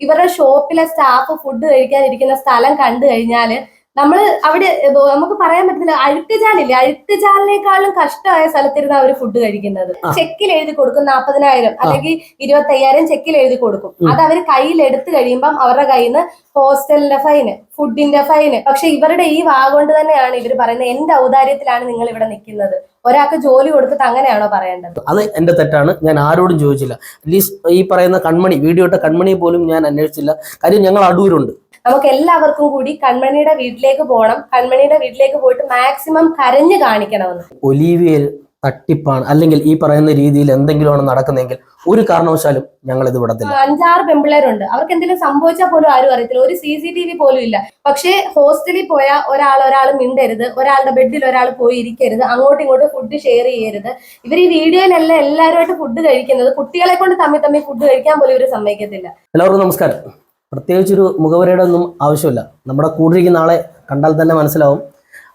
ഇവരുടെ ഷോപ്പിലെ staff food കഴിക്കാതിരിക്കുന്ന സ്ഥലം കണ്ടു കഴിഞ്ഞാൽ നമ്മൾ അവിടെ നമുക്ക് പറയാൻ പറ്റുന്നില്ല അഴുക്കുചാലില്ലേ? അഴുക്കുചാലിനേക്കാളും കഷ്ടമായ സ്ഥലത്തിരുന്ന അവർ ഫുഡ് കഴിക്കുന്നത്. ചെക്കിൽ എഴുതി കൊടുക്കും നാൽപ്പതിനായിരം അല്ലെങ്കിൽ ഇരുപത്തി അയ്യായിരം ചെക്കിൽ എഴുതി കൊടുക്കും. അത് അവർ കയ്യിൽ എടുത്തു കഴിയുമ്പം അവരുടെ കയ്യിൽ നിന്ന് ഹോസ്റ്റലിന്റെ ഫൈന് ഫുഡിന്റെ ഫൈന്. പക്ഷെ ഇവരുടെ ഈ വാ കൊണ്ട് തന്നെയാണ് ഇവർ പറയുന്നത് എന്റെ ഔദാര്യത്തിലാണ് നിങ്ങൾ ഇവിടെ നിൽക്കുന്നത്. ഒരാൾക്ക് ജോലി കൊടുത്തിട്ട് അങ്ങനെയാണോ പറയേണ്ടത്? അത് എന്റെ തെറ്റാണ്. ഞാൻ ആരോടും ചോദിച്ചില്ല. അറ്റ്ലീസ്റ്റ് ഈ പറയുന്ന കൺമണി വീഡിയോ ഇട്ട കൺമണിയെ പോലും ഞാൻ അന്വേഷിച്ചില്ല. കാര്യം ഞങ്ങൾ അടൂരുണ്ട്. നമുക്ക് എല്ലാവർക്കും കൂടി കൺമണിയുടെ വീട്ടിലേക്ക് പോകണം. കൺമണിയുടെ വീട്ടിലേക്ക് പോയിട്ട് മാക്സിമം കരഞ്ഞു കാണിക്കണമെന്ന്. ഒലീവിയൽ തട്ടിപ്പാണ്. അല്ലെങ്കിൽ ഈ പറയുന്ന രീതിയിൽ എന്തെങ്കിലുമാണ് നടക്കുന്നതെങ്കിൽ ഒരു കാരണവശാലും ഞങ്ങൾ ഇത് വിടത്തില്ല. അഞ്ചാറ് പെമ്പിള്ളേരുണ്ട്. അവർക്ക് എന്തെങ്കിലും സംഭവിച്ചാൽ പോലും ആരും അറിയത്തില്ല. ഒരു സി സി ടി വി പോലും ഇല്ല. പക്ഷേ ഹോസ്റ്റലിൽ പോയ ഒരാൾ ഒരാൾ മിണ്ടരുത്. ഒരാളുടെ ബെഡിൽ ഒരാൾ പോയി ഇരിക്കരുത്. അങ്ങോട്ടും ഇങ്ങോട്ടും ഫുഡ് ഷെയർ ചെയ്യരുത്. ഇവർ ഈ വീഡിയോയിലല്ല എല്ലാവരുമായിട്ട് ഫുഡ് കഴിക്കുന്നത്. കുട്ടികളെ കൊണ്ട് തമ്മിൽ തമ്മിൽ ഫുഡ് കഴിക്കാൻ പോലും ഇവർ സമ്മതിക്കത്തില്ല. എല്ലാവർക്കും നമസ്കാരം. പ്രത്യേകിച്ചൊരു മുഖവരയുടെ ഒന്നും ആവശ്യമില്ല. നമ്മുടെ കൂടിരിക്കുന്ന ആളെ കണ്ടാൽ തന്നെ മനസ്സിലാവും.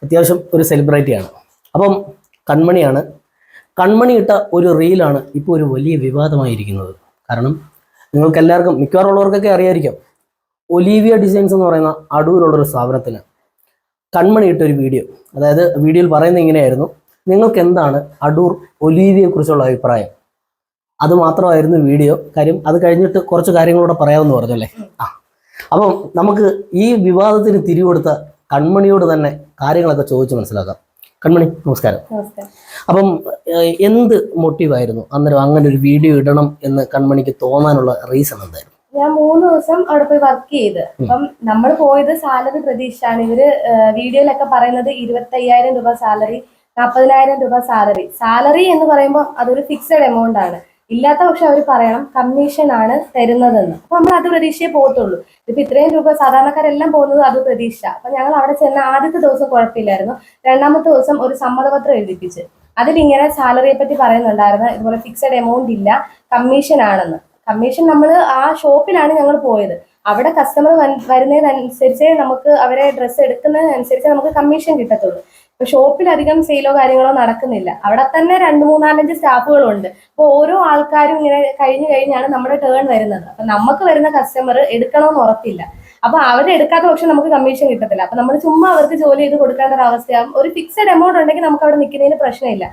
അത്യാവശ്യം ഒരു സെലിബ്രിറ്റിയാണ് അപ്പം കൺമണിയാണ്. കൺമണി ഇട്ട ഒരു റീലാണ് ഇപ്പോൾ ഒരു വലിയ വിവാദമായിരിക്കുന്നത്. കാരണം നിങ്ങൾക്ക് എല്ലാവർക്കും മിക്കവാറും ഉള്ളവർക്കൊക്കെ അറിയായിരിക്കും. ഒലീവിയ ഡിസൈൻസ് എന്ന് പറയുന്ന അടൂരുള്ളൊരു സ്ഥാപനത്തിന് കൺമണി ഇട്ട ഒരു വീഡിയോ. അതായത് വീഡിയോയിൽ പറയുന്നത് ഇങ്ങനെയായിരുന്നു. നിങ്ങൾക്ക് എന്താണ് അടൂർ ഒലീവിയെക്കുറിച്ചുള്ള അഭിപ്രായം? അത് മാത്രമായിരുന്നു വീഡിയോ. കാര്യം അത് കഴിഞ്ഞിട്ട് കുറച്ച് കാര്യങ്ങളൂടെ പറയാമെന്ന് പറഞ്ഞല്ലേ ആ. അപ്പം നമുക്ക് ഈ വിവാദത്തിന് തിരികൊടുത്ത കൺമണിയോട് തന്നെ കാര്യങ്ങളൊക്കെ ചോദിച്ച് മനസ്സിലാക്കാം. കൺമണി നമസ്കാരം. അപ്പം എന്ത് മോട്ടീവായിരുന്നു അന്നേരം അങ്ങനെ ഒരു വീഡിയോ ഇടണം എന്ന് കൺമണിക്ക് തോന്നാനുള്ള റീസൺ എന്തായിരുന്നു? ഞാൻ മൂന്ന് ദിവസം അവിടെ പോയി വർക്ക് ചെയ്ത്. അപ്പം നമ്മൾ പോയത് സാലറി പ്രതീക്ഷയാണ്. ഇവർ വീഡിയോയിലൊക്കെ പറയുന്നത് ഇരുപത്തി അയ്യായിരം രൂപ സാലറി നാൽപ്പതിനായിരം രൂപ സാലറി സാലറി എന്ന് പറയുമ്പോൾ അതൊരു ഫിക്സഡ് എമൗണ്ട് ആണ്. ഇല്ലാത്ത പക്ഷെ അവർ പറയണം കമ്മീഷൻ ആണ് തരുന്നതെന്ന്. അപ്പൊ നമ്മൾ അത് പ്രതീക്ഷയെ പോകത്തുള്ളൂ. ഇപ്പൊ ഇത്രയും രൂപ സാധാരണക്കാരെല്ലാം പോകുന്നത് അത് പ്രതീക്ഷ. അപ്പൊ ഞങ്ങൾ അവിടെ ചെന്ന ആദ്യത്തെ ദിവസം കുഴപ്പമില്ലായിരുന്നു. രണ്ടാമത്തെ ദിവസം ഒരു സമ്മതപത്രം എഴുതിപ്പിച്ച്. അതിലിങ്ങനെ സാലറിയെ പറ്റി പറയുന്നുണ്ടായിരുന്നു. ഇതുപോലെ ഫിക്സഡ് എമൗണ്ട് ഇല്ല കമ്മീഷൻ ആണെന്ന്. കമ്മീഷൻ നമ്മൾ ആ ഷോപ്പിലാണ് ഞങ്ങൾ പോയത്. അവിടെ കസ്റ്റമർ വരുന്നതിനനുസരിച്ച് നമുക്ക് അവരെ ഡ്രസ്സ് എടുക്കുന്നതിനനുസരിച്ച് നമുക്ക് കമ്മീഷൻ കിട്ടത്തുള്ളൂ. ഷോപ്പിൽ അധികം സെയിലോ കാര്യങ്ങളോ നടക്കുന്നില്ല. അവിടെ തന്നെ രണ്ട് മൂന്നാലഞ്ച് സ്റ്റാഫുകളുണ്ട്. അപ്പോൾ ഓരോ ആൾക്കാരും ഇങ്ങനെ കഴിഞ്ഞു കഴിഞ്ഞാണ് നമ്മുടെ ടേൺ വരുന്നത്. അപ്പൊ നമുക്ക് വരുന്ന കസ്റ്റമർ എടുക്കണമെന്ന് ഉറപ്പില്ല. അപ്പൊ അവരെടുക്കാത്ത പക്ഷെ നമുക്ക് കമ്മീഷൻ കിട്ടത്തില്ല. അപ്പൊ നമ്മൾ ചുമ്മാ അവർക്ക് ജോലി ചെയ്ത് കൊടുക്കേണ്ട ഒരു അവസ്ഥയാകും ഒരു ഫിക്സഡ് എമൗണ്ട് ഉണ്ടെങ്കിൽ നമുക്ക് അവിടെ നിൽക്കുന്നതിന് പ്രശ്നമില്ല.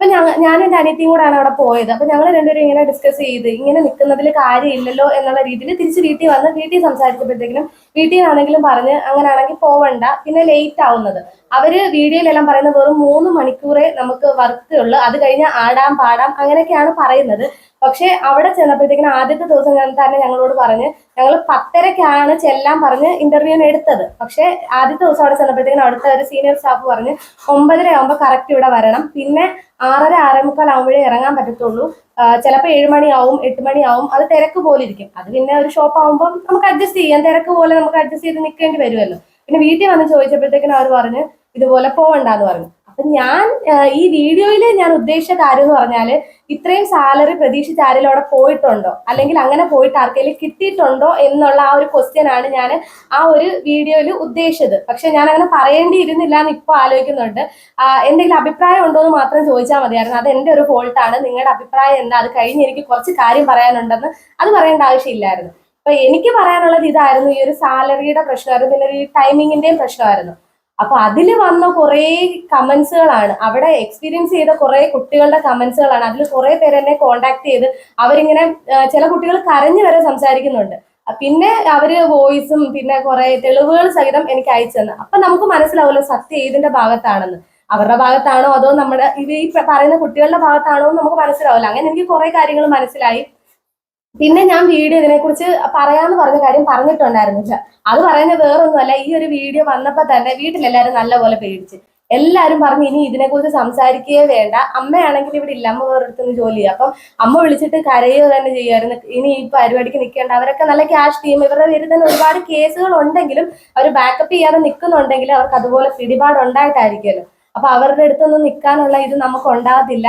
അപ്പൊ ഞങ്ങൾ ഞാനും എന്റെ അനിയത്തിയും കൂടാണ് അവിടെ പോയത്. അപ്പൊ ഞങ്ങൾ രണ്ടുപേരും ഇങ്ങനെ ഡിസ്കസ് ചെയ്ത് ഇങ്ങനെ നിൽക്കുന്നതിൽ കാര്യമില്ലല്ലോ എന്നുള്ള രീതിയിൽ തിരിച്ച് വീട്ടിൽ വന്ന് വീട്ടിൽ സംസാരിച്ചപ്പോഴത്തേക്കിനും വീട്ടിൽ നിന്നാണെങ്കിലും പറഞ്ഞ് അങ്ങനെയാണെങ്കിൽ പോവണ്ട. പിന്നെ ലേറ്റ് ആവുന്നത്. അവർ വീഡിയോയിലെല്ലാം പറയുന്നത് വെറും മൂന്ന് മണിക്കൂറേ നമുക്ക് വർക്ക് ഉള്ളു അത് കഴിഞ്ഞ് ആടാം പാടാം അങ്ങനെയൊക്കെയാണ് പറയുന്നത്. പക്ഷെ അവിടെ ചെന്നപ്പോഴത്തേക്കിനും ആദ്യത്തെ ദിവസം തന്നെ ഞങ്ങളോട് പറഞ്ഞ് ഞങ്ങൾ പത്തരക്കാണ് ചെല്ലാൻ പറഞ്ഞ് ഇന്റർവ്യൂവിന് എടുത്തത്. പക്ഷെ ആദ്യത്തെ ദിവസം അവിടെ ചെന്നപ്പോഴത്തേക്കിനും അവിടുത്തെ ഒരു സീനിയർ സ്റ്റാഫ് പറഞ്ഞ് ഒമ്പതര ആകുമ്പോൾ കറക്റ്റ് ഇവിടെ വരണം. പിന്നെ ആറര ആറേ മുക്കാൽ ആകുമ്പോഴേ ഇറങ്ങാൻ പറ്റത്തുള്ളൂ. ചിലപ്പോൾ ഏഴ് മണിയാവും എട്ട് മണിയാവും അത് തിരക്ക് പോലെ ഇരിക്കും. അത് പിന്നെ ഒരു ഷോപ്പ് ആകുമ്പോൾ നമുക്ക് അഡ്ജസ്റ്റ് ചെയ്യാം. തിരക്ക് പോലെ നമുക്ക് അഡ്ജസ്റ്റ് ചെയ്ത് നിൽക്കേണ്ടി വരുമല്ലോ. പിന്നെ വീട്ടിൽ വന്ന് ചോദിച്ചപ്പോഴത്തേക്കിനും അവർ പറഞ്ഞ് ഇതുപോലെ പോവണ്ടെന്ന് പറഞ്ഞു. അപ്പൊ ഞാൻ ഈ വീഡിയോയിൽ ഞാൻ ഉദ്ദേശിച്ച കാര്യം എന്ന് പറഞ്ഞാൽ ഇത്രയും സാലറി പ്രതീക്ഷിച്ച് ആരെങ്കിലും അവിടെ പോയിട്ടുണ്ടോ? അല്ലെങ്കിൽ അങ്ങനെ പോയിട്ട് ആർക്കെങ്കിലും കിട്ടിയിട്ടുണ്ടോ എന്നുള്ള ആ ഒരു ക്വസ്റ്റ്യൻ ആണ് ഞാൻ ആ ഒരു വീഡിയോയിൽ ഉദ്ദേശിച്ചത്. പക്ഷെ ഞാൻ അങ്ങനെ പറയേണ്ടിയിരുന്നില്ല എന്ന് ഇപ്പൊ ആലോചിക്കുന്നുണ്ട്. എന്തെങ്കിലും അഭിപ്രായം ഉണ്ടോ എന്ന് മാത്രം ചോദിച്ചാൽ മതിയായിരുന്നു. അത് എന്റെ ഒരു ഫോൾട്ടാണ് നിങ്ങളുടെ അഭിപ്രായം എന്താ? അത് കഴിഞ്ഞ് എനിക്ക് കുറച്ച് കാര്യം പറയാനുണ്ടെന്ന് അത് പറയേണ്ട ആവശ്യമില്ലായിരുന്നു. അപ്പൊ എനിക്ക് പറയാനുള്ളത് ഇതായിരുന്നു ഈ ഒരു സാലറിയുടെ പ്രശ്നമായിരുന്നു പിന്നെ ഈ ടൈമിങ്ങിന്റെയും പ്രശ്നമായിരുന്നു. അപ്പൊ അതിൽ വന്ന കുറെ കമന്റ്സുകളാണ്. അവിടെ എക്സ്പീരിയൻസ് ചെയ്ത കുറെ കുട്ടികളുടെ കമന്റ്സുകളാണ്. അതിൽ കുറെ പേര് എന്നെ കോണ്ടാക്ട് ചെയ്ത് അവരിങ്ങനെ ചില കുട്ടികൾ കരഞ്ഞു വരെ സംസാരിക്കുന്നുണ്ട്. പിന്നെ അവർ വോയിസും പിന്നെ കുറെ തെളിവുകൾ സഹിതം എനിക്ക് അയച്ചു തന്നെ. അപ്പൊ നമുക്ക് മനസ്സിലാവുമല്ലോ സത്യം ഏതിന്റെ ഭാഗത്താണെന്ന്. അവരുടെ ഭാഗത്താണോ അതോ നമ്മുടെ ഇത് ഈ പറയുന്ന കുട്ടികളുടെ ഭാഗത്താണോ എന്ന് നമുക്ക് മനസ്സിലാവില്ല അങ്ങനെ എനിക്ക് കുറെ കാര്യങ്ങൾ മനസ്സിലായി. പിന്നെ ഞാൻ വീഡിയോ ഇതിനെക്കുറിച്ച് പറയാന്ന് പറഞ്ഞ കാര്യം പറഞ്ഞിട്ടുണ്ടായിരുന്നില്ല അത് പറയുന്നത് വേറൊന്നുമല്ല ഈ ഒരു വീഡിയോ വന്നപ്പോ തന്നെ വീട്ടിലെല്ലാരും നല്ലപോലെ പേടിച്ച്. എല്ലാരും പറഞ്ഞു ഇനി ഇതിനെക്കുറിച്ച് സംസാരിക്കുകയേ വേണ്ട. അമ്മയാണെങ്കിൽ ഇവിടെ ഇല്ല അമ്മ വേറൊരുത്തുനിന്ന് ജോലി ചെയ്യുക അപ്പം അമ്മ വിളിച്ചിട്ട് കരയുക തന്നെ ചെയ്യുമായിരുന്നു. ഇനി ഈ പരിപാടിക്ക് നിൽക്കേണ്ട അവരൊക്കെ നല്ല ക്യാഷ് ടീം ഇവരുടെ പേരിൽ തന്നെ ഒരുപാട് കേസുകൾ ഉണ്ടെങ്കിലും അവർ ബാക്കപ്പ് ചെയ്യാതെ നിൽക്കുന്നുണ്ടെങ്കിലും അവർക്ക് അതുപോലെ പിടിപാട് ഉണ്ടായിട്ടായിരിക്കുമല്ലോ അപ്പൊ അവരുടെ അടുത്തൊന്നും നിൽക്കാനുള്ള ഇത് നമുക്ക് ഉണ്ടാകത്തില്ല.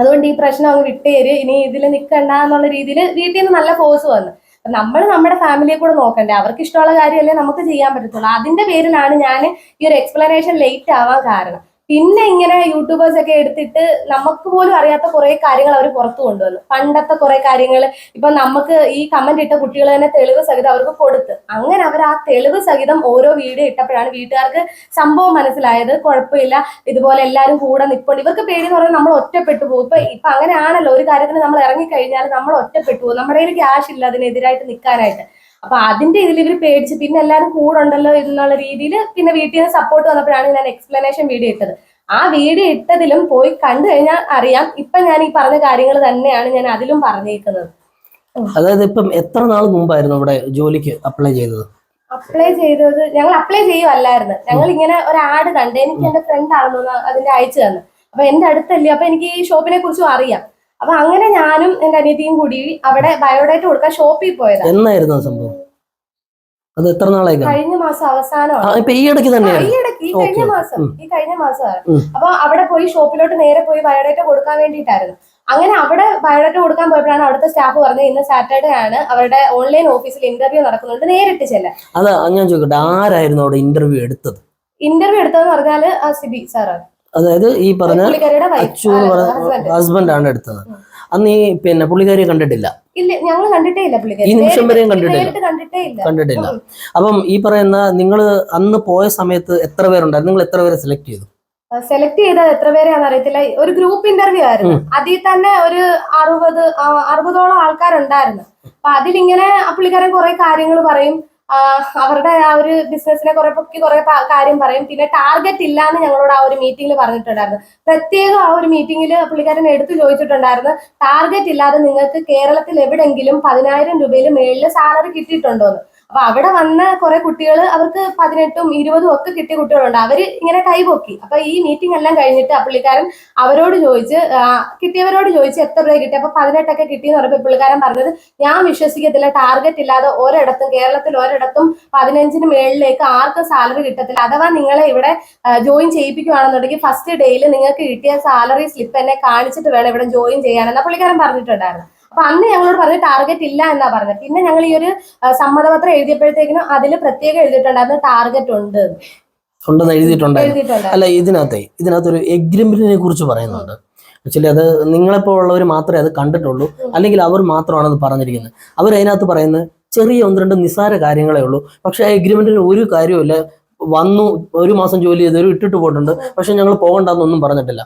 അതുകൊണ്ട് ഈ പ്രശ്നം അങ്ങ് വിട്ടേര് ഇനി ഇതിൽ നിൽക്കണ്ട എന്നുള്ള രീതിയിൽ വീട്ടിൽ നിന്ന് നല്ല ഫോഴ്സ് വന്നു. നമ്മൾ നമ്മുടെ ഫാമിലിയെ കൂടെ നോക്കണ്ടേ. അവർക്ക് ഇഷ്ടമുള്ള കാര്യമല്ലേ നമുക്ക് ചെയ്യാൻ പറ്റത്തുള്ളൂ. അതിന്റെ പേരിലാണ് ഞാൻ ഈ ഒരു എക്സ്പ്ലനേഷൻ ലേറ്റ് ആവാൻ കാരണം. പിന്നെ ഇങ്ങനെ യൂട്യൂബേഴ്സ് ഒക്കെ എടുത്തിട്ട് നമുക്ക് പോലും അറിയാത്ത കുറെ കാര്യങ്ങൾ അവർ പുറത്തു കൊണ്ടുവന്നു. പണ്ടത്തെ കുറെ കാര്യങ്ങൾ ഇപ്പൊ നമുക്ക് ഈ കമന്റ് ഇട്ട കുട്ടികൾ തന്നെ തെളിവ് സഹിതം അവർക്ക് കൊടുത്ത്. അങ്ങനെ അവർ ആ തെളിവ് സഹിതം ഓരോ വീഡിയോ ഇട്ടപ്പോഴാണ് വീട്ടുകാർക്ക് സംഭവം മനസ്സിലായത്. കുഴപ്പമില്ല. ഇതുപോലെ എല്ലാവരും കൂടെ നിൽപ്പുണ്ട് ഇവർക്ക് പേടി എന്ന് പറഞ്ഞാൽ നമ്മൾ ഒറ്റപ്പെട്ടു പോകും. ഇപ്പൊ ഇപ്പൊ അങ്ങനെയാണല്ലോ ഒരു കാര്യത്തിന് നമ്മൾ ഇറങ്ങി കഴിഞ്ഞാൽ നമ്മൾ ഒറ്റപ്പെട്ടു പോകും. നമ്മുടെ കയ്യിൽ ക്യാഷ് ഇല്ല അതിനെതിരായിട്ട് നിൽക്കാനായിട്ട്. അപ്പൊ അതിന്റെ ഇതിൽ ഇവർ പേടിച്ച് പിന്നെ എല്ലാവരും കൂടെ ഉണ്ടല്ലോ എന്നുള്ള രീതിയിൽ പിന്നെ വീട്ടിൽ നിന്ന് സപ്പോർട്ട് വന്നപ്പോഴാണ് ഞാൻ എക്സ്പ്ലനേഷൻ വീഡിയോ ഇട്ടത്. ആ വീഡിയോ ഇട്ടതിലും പോയി കണ്ടു കഴിഞ്ഞാൽ അറിയാം. ഇപ്പൊ ഞാൻ ഈ പറഞ്ഞ കാര്യങ്ങൾ തന്നെയാണ് ഞാൻ അതിലും പറഞ്ഞേക്കുന്നത്. അതായത് ഇപ്പം എത്ര നാൾ മുമ്പായിരുന്നു ഇവിടെ ജോലിക്ക് അപ്ലൈ ചെയ്തത്? അപ്ലൈ ചെയ്തത് ഞങ്ങൾ അപ്ലൈ ചെയ്യുമല്ലായിരുന്നു ഞങ്ങൾ ഇങ്ങനെ ഒരു ആഡ് കണ്ട് എനിക്ക് എന്റെ ഫ്രണ്ട് ആണെന്ന് അതിന്റെ അയച്ചു തന്നു. അപ്പൊ എന്റെ അടുത്തല്ലേ അപ്പൊ എനിക്ക് ഈ ഷോപ്പിനെ കുറിച്ചും അറിയാം. അപ്പൊ അങ്ങനെ ഞാനും എന്റെ അനിയത്തിയും കൂടി അവിടെ ബയോഡേറ്റ കൊടുക്കാൻ ഷോപ്പിൽ പോയത്. എന്നായിരുന്നു സംഭവം? അത് എത്ര നാളായി? കഴിഞ്ഞ മാസം അവസാനമാണ്. ഈ ഇടയ്ക്ക് ആ, ഈ ഇടയ്ക്ക് ഈ കഴിഞ്ഞ മാസം ഈ കഴിഞ്ഞ മാസമാണ്. അപ്പൊ അവിടെ പോയി ഷോപ്പിലോട്ട് നേരെ പോയി ബയോഡേറ്റ കൊടുക്കാൻ വേണ്ടിയിട്ടായിരുന്നു. അങ്ങനെ അവിടെ ബയോഡേറ്റ കൊടുക്കാൻ പോയപ്പോഴാണ് അവിടുത്തെ സ്റ്റാഫ് പറഞ്ഞത് ഇന്ന് സാറ്റർഡേ ആണ് അവരുടെ ഓൺലൈൻ ഓഫീസിൽ ഇന്റർവ്യൂ നടക്കുന്നുണ്ട്. നേരിട്ട് ചെല്ല അതാ ഞാൻ ചോദിക്കട്ടെ ആരായിരുന്നു അവിടെ ഇന്റർവ്യൂ എടുത്തത്? ഇന്റർവ്യൂ എടുത്തതെന്ന് പറഞ്ഞാൽ ആ സിബി സാറാണ്. അതായത് ഈ പറഞ്ഞ അച്ചു എന്ന് പറഞ്ഞ ഹസ്ബൻഡ് ആണ് എടുത്തത്. അന്ന് ഈ പിന്നെ പുള്ളിക്കാരിയെ കണ്ടിട്ടില്ല. ഈ നിമിഷം വരെയും കണ്ടിട്ടില്ല. കണ്ടിട്ടില്ല. അപ്പം ഈ പറയുന്ന നിങ്ങൾ അന്ന് പോയ സമയത്ത് എത്ര പേരുണ്ടായിരുന്നു? നിങ്ങൾ എത്ര പേരെ സെലക്ട് ചെയ്തു? സെലക്ട് ചെയ്തത് എത്ര പേരെയാണെന്ന് അറിയത്തില്ല. ഒരു ഗ്രൂപ്പ് ഇന്റർവ്യൂ ആയിരുന്നു. അതിൽ തന്നെ ഒരു അറുപത് അറുപതോളം ആൾക്കാരുണ്ടായിരുന്നു. അപ്പൊ അതിലിങ്ങനെ പുള്ളിക്കാരൻ കുറെ കാര്യങ്ങൾ പറയും. അവരുടെ ആ ഒരു ബിസിനസിനെ കുറെ പൊക്കി കുറെ കാര്യം പറയും. പിന്നെ ടാർഗറ്റ് ഇല്ല എന്ന് ഞങ്ങളോട് ആ ഒരു മീറ്റിംഗിൽ പറഞ്ഞിട്ടുണ്ടായിരുന്നു. പ്രത്യേകം ആ ഒരു മീറ്റിംഗിൽ പുള്ളിക്കാരൻ എടുത്തു ചോദിച്ചിട്ടുണ്ടായിരുന്നു ടാർഗറ്റ് ഇല്ലാതെ നിങ്ങൾക്ക് കേരളത്തിൽ എവിടെങ്കിലും പതിനായിരം രൂപയിൽ മേളിൽ സാലറി കിട്ടിയിട്ടുണ്ടോ എന്ന് അപ്പൊ അവിടെ വന്ന കുറെ കുട്ടികൾ അവർക്ക് പതിനെട്ടും ഇരുപതും ഒക്കെ കിട്ടിയ കുട്ടികളുണ്ട്. അവർ ഇങ്ങനെ കൈപൊക്കി അപ്പൊ ഈ മീറ്റിംഗ് എല്ലാം കഴിഞ്ഞിട്ട് ആ പുള്ളിക്കാരൻ അവരോട് ചോദിച്ച് കിട്ടിയവരോട് ചോദിച്ച് എത്ര രൂപ കിട്ടി അപ്പൊ പതിനെട്ടൊക്കെ കിട്ടിയെന്ന് പറഞ്ഞപ്പോൾ പുള്ളിക്കാരൻ പറഞ്ഞത് ഞാൻ വിശ്വസിക്കത്തില്ല ടാർഗറ്റ് ഇല്ലാതെ ഒരിടത്തും കേരളത്തിൽ ഒരിടത്തും പതിനഞ്ചിന് മേളിലേക്ക് ആർക്കും സാലറി കിട്ടത്തില്ല. അഥവാ നിങ്ങളെ ഇവിടെ ജോയിൻ ചെയ്യിപ്പിക്കുകയാണെന്നുണ്ടെങ്കിൽ ഫസ്റ്റ് ഡേയിൽ നിങ്ങൾക്ക് കിട്ടിയ സാലറി സ്ലിപ്പ് എന്നെ കാണിച്ചിട്ട് വേണം ഇവിടെ ജോയിൻ ചെയ്യാനെന്നാ പുള്ളിക്കാരൻ പറഞ്ഞിട്ടുണ്ടായിരുന്നു. അപ്പൊ അന്ന് ഞങ്ങളോട് പറഞ്ഞ ടാർഗറ്റ് ഇല്ല എന്നാ പറഞ്ഞത്. പിന്നെ ഞങ്ങൾ ഈ ഒരു സമ്മതപത്രം എഴുതിയപ്പോഴത്തേക്കിനും അതിൽ പ്രത്യേകം എഴുതിയിട്ടുണ്ടായിരുന്നു ടാർഗറ്റ് ഉണ്ട്. ഉണ്ടെന്ന് എഴുതിയിട്ടുണ്ടായിരുന്നു. എഴുതിയിട്ടുണ്ടായിരുന്നു. അല്ല ഇതിനകത്തെ ഇതിനകത്ത് ഒരു എഗ്രിമെന്റിനെ കുറിച്ച് പറയുന്നുണ്ട്. ആക്ച്വലി അത് നിങ്ങളെപ്പോ ഉള്ളവർ മാത്രമേ അത് കണ്ടിട്ടുള്ളൂ. അല്ലെങ്കിൽ അവർ മാത്രമാണ് അത് പറഞ്ഞിരിക്കുന്നത്. അവർ അതിനകത്ത് പറയുന്നത് ചെറിയ ഒന്ന് രണ്ട് നിസ്സാര കാര്യങ്ങളേ ഉള്ളൂ. പക്ഷെ ആ എഗ്രിമെന്റിന് ഒരു കാര്യവുമില്ല. വന്നു ഒരു മാസം ജോലി ചെയ്തു ഒരു ഇട്ടിട്ട് പോയിട്ടുണ്ട്. പക്ഷെ ഞങ്ങൾ പോകണ്ടെന്നൊന്നും പറഞ്ഞിട്ടില്ല.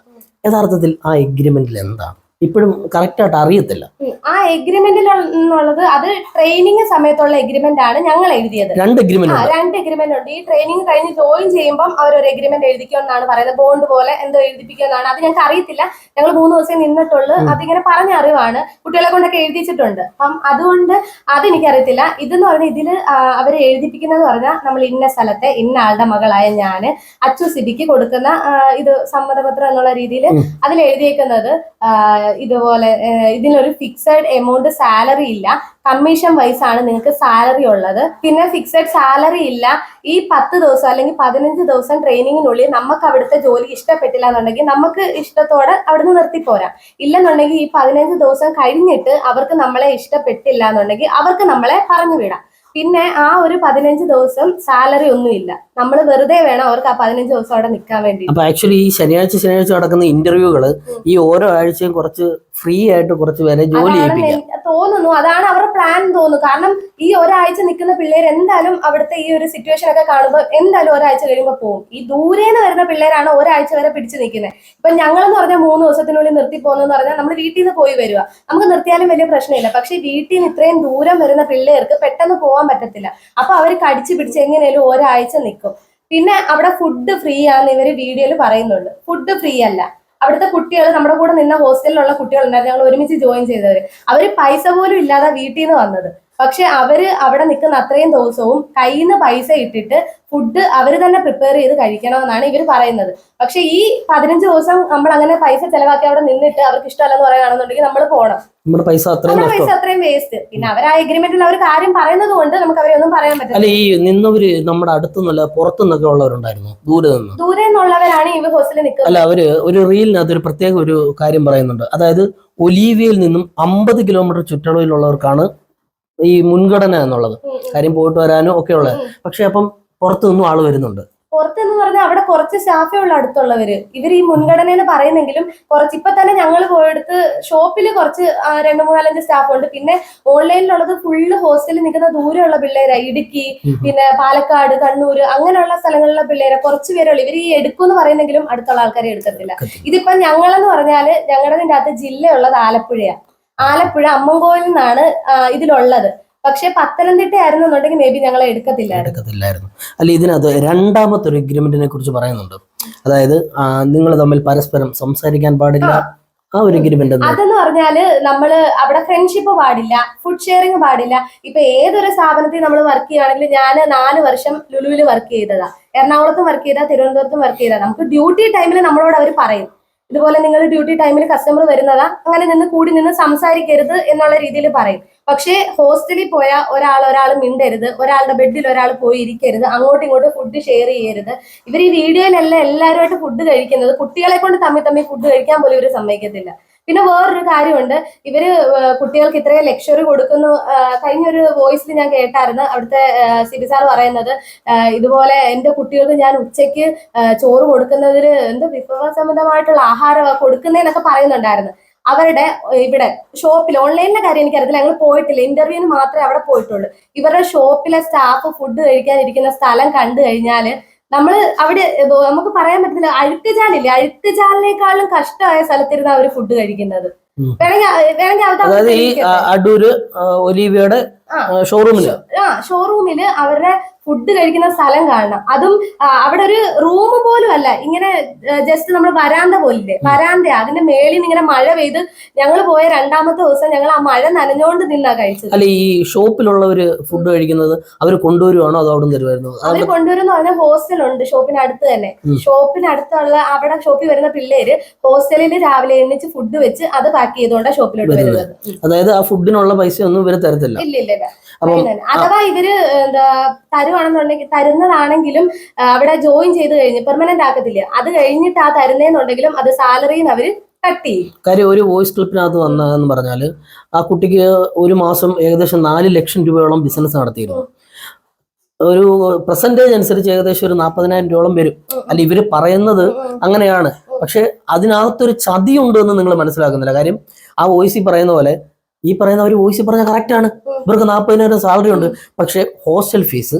യഥാർത്ഥത്തിൽ ആ എഗ്രിമെന്റിൽ എന്താണ്? ഇപ്പോഴും കറക്റ്റായിട്ട് അറിയത്തില്ല. ആ എഗ്രിമെന്റിൽ എന്നുള്ളത് അത് ട്രെയിനിങ് സമയത്തുള്ള എഗ്രിമെന്റ് ആണ് ഞങ്ങൾ എഴുതിയത്. രണ്ട് എഗ്രിമെന്റ് രണ്ട് എഗ്രിമെന്റ് ഉണ്ട്. ഈ ട്രെയിനിങ് കഴിഞ്ഞ് ജോയിൻ ചെയ്യുമ്പോൾ അവർ ഒരു എഗ്രിമെന്റ് എഴുതിക്കുമെന്നാണ് പറയുന്നത്. ബോണ്ട് പോലെ എന്തോ എഴുതിപ്പിക്കുമെന്നാണ് അത് ഞങ്ങൾക്ക് അറിയത്തില്ല. ഞങ്ങൾ മൂന്ന് ദിവസം നിന്നിട്ടുള്ളൂ. അതിങ്ങനെ പറഞ്ഞ അറിവാണ്. കുട്ടികളെ കൊണ്ടൊക്കെ എഴുതിച്ചിട്ടുണ്ട്. അപ്പം അതുകൊണ്ട് അതെനിക്കറിയത്തില്ല. ഇതെന്ന് പറഞ്ഞാൽ ഇതിൽ അവർ എഴുതിപ്പിക്കുന്നത് പറഞ്ഞാൽ നമ്മൾ ഇന്ന സ്ഥലത്തെ ഇന്ന ആളുടെ മകളായ ഞാൻ അച്ചു സിബിക്ക് കൊടുക്കുന്ന ഇത് സമ്മതപത്രം എന്നുള്ള രീതിയിൽ. അതിൽ എഴുതിയേക്കുന്നത് ഇതുപോലെ ഇതിനൊരു ഫിക്സഡ് എമൗണ്ട് സാലറി ഇല്ല. കമ്മീഷൻ വൈസ് ആണ് നിങ്ങൾക്ക് സാലറി ഉള്ളത്. പിന്നെ ഫിക്സഡ് സാലറി ഇല്ല. ഈ പത്ത് ദിവസം അല്ലെങ്കിൽ പതിനഞ്ച് ദിവസം ട്രെയിനിങ്ങിനുള്ളിൽ നമുക്ക് അവിടുത്തെ ജോലി ഇഷ്ടപ്പെട്ടില്ല എന്നുണ്ടെങ്കിൽ നമുക്ക് ഇഷ്ടത്തോടെ അവിടുന്ന് നിർത്തിപ്പോരാം ഇല്ലെന്നുണ്ടെങ്കിൽ ഈ പതിനഞ്ച് ദിവസം കഴിഞ്ഞിട്ട് അവർക്ക് നമ്മളെ ഇഷ്ടപ്പെട്ടില്ല എന്നുണ്ടെങ്കിൽ അവർക്ക് നമ്മളെ പറഞ്ഞു വിടാം പിന്നെ ആ ഒരു പതിനഞ്ച് ദിവസം സാലറി ഒന്നുമില്ല. നമ്മൾ വെറുതെ വേണം അവർക്ക് ആ പതിനഞ്ച് ദിവസം അവിടെ നിൽക്കാൻ വേണ്ടി. അപ്പൊ ആക്ച്വലി ഈ ശനിയാഴ്ച ശനിയാഴ്ച നടക്കുന്ന ഇന്റർവ്യൂകൾ ഈ ഓരോ ആഴ്ചയും കുറച്ച് ഫ്രീ ആയിട്ട് കുറച്ച് പേരെ ജോലി തോന്നുന്നു. അതാണ് അവരുടെ പ്ലാൻ തോന്നുന്നു. കാരണം ഈ ഒരാഴ്ച നിൽക്കുന്ന പിള്ളേർ എന്തായാലും അവിടുത്തെ ഈ ഒരു സിറ്റുവേഷൻ ഒക്കെ കാണുമ്പോൾ എന്തായാലും ഒരാഴ്ച കഴിയുമ്പോൾ പോകും ഈ ദൂരേന്ന് വരുന്ന പിള്ളേരാണ് ഒരാഴ്ച വരെ പിടിച്ചു നിൽക്കുന്നത് ഇപ്പൊ ഞങ്ങൾ എന്ന് പറഞ്ഞാൽ മൂന്ന് ദിവസത്തിനുള്ളിൽ നിർത്തി പോകുന്നെന്ന് പറഞ്ഞാൽ നമ്മൾ വീട്ടിൽ നിന്ന് പോയി വരിക. നമുക്ക് നിർത്തിയാലും വലിയ പ്രശ്നമില്ല. പക്ഷേ വീട്ടിൽ നിന്ന് ഇത്രയും ദൂരം വരുന്ന പിള്ളേർക്ക് പെട്ടെന്ന് പോകാൻ പറ്റത്തില്ല. അപ്പൊ അവർ കടിച്ചു പിടിച്ച് എങ്ങനെയാലും ഒരാഴ്ച നിൽക്കും പിന്നെ അവിടെ ഫുഡ് ഫ്രീ ആണെന്ന് ഇവർ വീഡിയോയിൽ പറയുന്നുണ്ട്. ഫുഡ് ഫ്രീ അല്ല. അവിടുത്തെ കുട്ടികൾ നമ്മുടെ കൂടെ നിന്ന ഹോസ്റ്റലിലുള്ള കുട്ടികൾ കുട്ടികളുണ്ടായിരുന്നു. ഞങ്ങൾ ഒരുമിച്ച് ജോയിൻ ചെയ്തവര്. അവർ പൈസ പോലും ഇല്ലാതെ വീട്ടിൽ നിന്ന് വന്നത്. പക്ഷെ അവർ അവിടെ നിൽക്കുന്ന അത്രയും ദിവസവും കയ്യിൽ നിന്ന് പൈസ ഇട്ടിട്ട് ഫുഡ് അവർ തന്നെ പ്രിപ്പയർ ചെയ്ത് കഴിക്കണമെന്നാണ് ഇവർ പറയുന്നത്. പക്ഷെ ഈ പതിനഞ്ച് ദിവസം നമ്മൾ അങ്ങനെ പൈസ ചെലവാക്കി അവിടെ നിന്നിട്ട് അവർക്ക് ഇഷ്ടമല്ലെന്ന് പറയുകയാണെന്നുണ്ടെങ്കിൽ നമ്മൾ പോകണം നമ്മുടെ പൈസ അത്രയും നമ്മുടെ പൈസ അത്രയും വേസ്റ്റ് പിന്നെ അവർ ആ അഗ്രിമെന്റിൽ അവർ കാര്യം പറയുന്നത് കൊണ്ട് നമുക്ക് അവരെ ഒന്നും പറയാൻ പറ്റില്ല അല്ല ഈ നിന്നവര് നമ്മുടെ അടുത്തുനിന്നല്ല പുറത്തുനിന്നൊക്കെ ഉള്ളവരുണ്ടായിരുന്നു. ദൂരെ നിന്ന്. ദൂരെ നിന്നുള്ളവരാണ് ഇവർ ഹോസ്റ്റലിൽ നിൽക്കുന്നത്. അല്ല അവർ ഒരു റീലിനകത്ത് ഒരു പ്രത്യേക ഒരു കാര്യം പറയുന്നുണ്ട്. അതായത് ഒലീവിയയിൽ നിന്നും അമ്പത് കിലോമീറ്റർ ചുറ്റളവിലുള്ളവർക്കാണ് ഈ മുൻഗണന എന്നുള്ളത്. കാര്യം പോയിട്ട് വരാനും ഒക്കെ ഉള്ളത്. പക്ഷെ അപ്പം പുറത്തു നിന്നും ആൾ വരുന്നുണ്ട്. പുറത്തെന്ന് പറഞ്ഞാൽ അവിടെ കുറച്ച് സ്റ്റാഫേ ഉള്ള അടുത്തുള്ളവര്. ഇവർ ഈ മുൻഗണന എന്ന് പറയുന്നെങ്കിലും കുറച്ച് ഇപ്പൊ തന്നെ ഞങ്ങൾ പോയെടുത്ത് ഷോപ്പിൽ കുറച്ച് രണ്ട് മൂന്നാലഞ്ച് സ്റ്റാഫ് ഉണ്ട്. പിന്നെ ഓൺലൈനിലുള്ളത് ഫുള്ള് ഹോസ്റ്റലിൽ നിൽക്കുന്ന ദൂരെയുള്ള പിള്ളേരാ. ഇടുക്കി പിന്നെ പാലക്കാട് കണ്ണൂര് അങ്ങനെയുള്ള സ്ഥലങ്ങളിലെ പിള്ളേരെ. കുറച്ച് പേരുള്ളൂ. ഇവർ ഈ എടുക്കും എന്ന് പറയുന്നെങ്കിലും അടുത്തുള്ള ആൾക്കാരെ എടുത്തിട്ടില്ല ഇതിപ്പം ഞങ്ങളെന്ന് പറഞ്ഞാൽ ഞങ്ങളുടെ അകത്ത് ജില്ലയുള്ളത് ആലപ്പുഴയാ. ആലപ്പുഴ അമ്മങ്കോയിൽ നിന്നാണ് ഇതിലുള്ളത്. പക്ഷെ പത്തനംതിട്ട ആയിരുന്നു എന്നുണ്ടെങ്കിൽ മേ ബി ഞങ്ങളെ എടുക്കത്തില്ലായിരുന്നു. എടുക്കത്തില്ലായിരുന്നു. അല്ല ഇതിനകത്ത് രണ്ടാമത്തെ ഒരു എഗ്രിമെന്റിനെ കുറിച്ച് പറയുന്നുണ്ട്. അതായത് നിങ്ങൾ തമ്മിൽ പരസ്പരം സംസാരിക്കാൻ പാടില്ല. ആ. ഒരു എഗ്രിമെന്റ് അതെന്ന് പറഞ്ഞാൽ നമ്മൾ അവിടെ ഫ്രണ്ട്ഷിപ്പ് പാടില്ല ഫുഡ് ഷെയറിങ് പാടില്ല. ഇപ്പൊ ഏതൊരു സ്ഥാപനത്തിൽ നമ്മൾ വർക്ക് ചെയ്യുകയാണെങ്കിൽ ഞാൻ നാല് വർഷം ലുലുവിൽ വർക്ക് ചെയ്തതാ. എറണാകുളത്തും വർക്ക് ചെയ്താ തിരുവനന്തപുരത്തും വർക്ക് ചെയ്താ. നമുക്ക് ഡ്യൂട്ടി ടൈമിൽ നമ്മളോട് അവർ പറയും. ഇതുപോലെ നിങ്ങൾ ഡ്യൂട്ടി ടൈമിൽ കസ്റ്റമർ വരുന്നതാ അങ്ങനെ നിന്ന് കൂടി നിന്ന് സംസാരിക്കരുത് എന്നുള്ള രീതിയിൽ പറയും. പക്ഷേ ഹോസ്റ്റലിൽ പോയ ഒരാൾ ഒരാൾ മിണ്ടരുത് ഒരാളുടെ ബെഡിൽ ഒരാൾ പോയി ഇരിക്കരുത് അങ്ങോട്ടും ഇങ്ങോട്ടും ഫുഡ് ഷെയർ ചെയ്യരുത്. ഇവർ ഈ വീഡിയോയിലല്ല എല്ലാവരുമായിട്ട് ഫുഡ് കഴിക്കുന്നത്. കുട്ടികളെ കൊണ്ട് തമ്മിൽ തമ്മിൽ ഫുഡ് കഴിക്കാൻ പോലും ഇവർ സമ്മതിക്കത്തില്ല. പിന്നെ വേറൊരു കാര്യമുണ്ട്. ഇവർ കുട്ടികൾക്ക് ഇത്രയും ലക്ഷറി കൊടുക്കുന്നു. കഴിഞ്ഞൊരു വോയിസിൽ ഞാൻ കേട്ടായിരുന്നു അവിടുത്തെ സിബി സാർ പറയുന്നത്. ഇതുപോലെ എന്റെ കുട്ടികൾക്ക് ഞാൻ ഉച്ചയ്ക്ക് ചോറ് കൊടുക്കുന്നതിന് എന്ത് വിഭവ സംബന്ധമായിട്ടുള്ള ആഹാരം കൊടുക്കുന്നതെന്നൊക്കെ പറയുന്നുണ്ടായിരുന്നു. അവരുടെ ഇവിടെ ഷോപ്പിൽ ഓൺലൈനിലെ കാര്യം എനിക്കറിയത്തില്ല. ഞങ്ങൾ പോയിട്ടില്ല. ഇന്റർവ്യൂവിന് മാത്രമേ അവിടെ പോയിട്ടുള്ളൂ. ഇവരുടെ ഷോപ്പിലെ സ്റ്റാഫ് ഫുഡ് കഴിക്കാൻ ഇരിക്കുന്ന സ്ഥലം കണ്ടു കഴിഞ്ഞാൽ നമ്മൾ അവിടെ നമുക്ക് പറയാൻ പറ്റില്ല അഴുക്കുചാലില്ലേ അഴുക്കുചാലിനേക്കാളും കഷ്ടമായ സ്ഥലത്തിരുന്ന് അവർ ഫുഡ് കഴിക്കുന്നത്. വേണമെങ്കിൽ വേണമെങ്കിൽ അതായത് ഈ അടൂര് ഒലീവിയുടെ. ഷോറൂമിൽ ആ ഷോറൂമിൽ അവരുടെ ഫുഡ് കഴിക്കുന്ന സ്ഥലം കാണണം. അതും അവിടെ ഒരു റൂം പോലും അല്ല. ഇങ്ങനെ ജസ്റ്റ് നമ്മൾ വരാന്ത പോലില്ലേ വരാന്ത. അതിന്റെ മേളിൽ ഇങ്ങനെ മഴ പെയ്ത് ഞങ്ങൾ പോയ രണ്ടാമത്തെ ദിവസം ഞങ്ങൾ ആ മഴ നനഞ്ഞോണ്ട് നിന്നാ കഴിച്ചത്. അല്ല ഈ ഷോപ്പിലുള്ളവര് ഫുഡ് കഴിക്കുന്നത് അവർ കൊണ്ടുവരുവാണോ അതോ അവിടെ തരുമായിരുന്നു അവർ കൊണ്ടുവരുന്ന പറഞ്ഞാൽ ഹോസ്റ്റലുണ്ട് ഷോപ്പിനടുത്ത് തന്നെ. ഷോപ്പിനടുത്തുള്ള അവിടെ ഷോപ്പിൽ വരുന്ന പിള്ളേര് ഹോസ്റ്റലിൽ രാവിലെ എണ്ണിച്ച് ഫുഡ് വെച്ച് അത് പാക്ക് ചെയ്തുകൊണ്ടാണ് ഷോപ്പിലോട്ട് വരുന്നത്. വരുന്നത്. അതായത് ആ ഫുഡിനുള്ള പൈസ ഒന്നും ഇവർ തരത്തില്ല. ഇല്ല അഥവാ ഇവർ എന്താ തരുവാണെന്നുണ്ടെങ്കിൽ തരുന്നതാണെങ്കിലും അവിടെ ജോയിൻ ചെയ്ത് കഴിഞ്ഞ് പെർമനന്റ് ആക്കത്തില്ല അത് കഴിഞ്ഞിട്ട് ആ തരുന്നതെന്നുണ്ടെങ്കിലും അത് സാലറിന്ന് അവർ കാര്യം ഒരു വോയിസ് ക്ലിപ്പിനകത്ത് വന്നതെന്ന് പറഞ്ഞാൽ ആ കുട്ടിക്ക് ഒരു മാസം ഏകദേശം നാല് ലക്ഷം രൂപയോളം ബിസിനസ് നടത്തിയിരുന്നു. ഒരു പെർസെന്റേജ് അനുസരിച്ച് ഏകദേശം ഒരു നാൽപ്പതിനായിരം രൂപയോളം വരും. അല്ല ഇവർ പറയുന്നത് അങ്ങനെയാണ്. പക്ഷെ അതിനകത്തൊരു ചതിയുണ്ട് എന്ന് നിങ്ങൾ മനസ്സിലാക്കുന്നില്ല. കാര്യം ആ വോയിസിൽ പറയുന്ന പോലെ ഈ പറയുന്ന ഒരു വോയിസ് പറഞ്ഞ കറക്റ്റ് ആണ്. ഇവർക്ക് നാൽപ്പതിനായിരം സാലറി ഉണ്ട്. പക്ഷെ ഹോസ്റ്റൽ ഫീസ്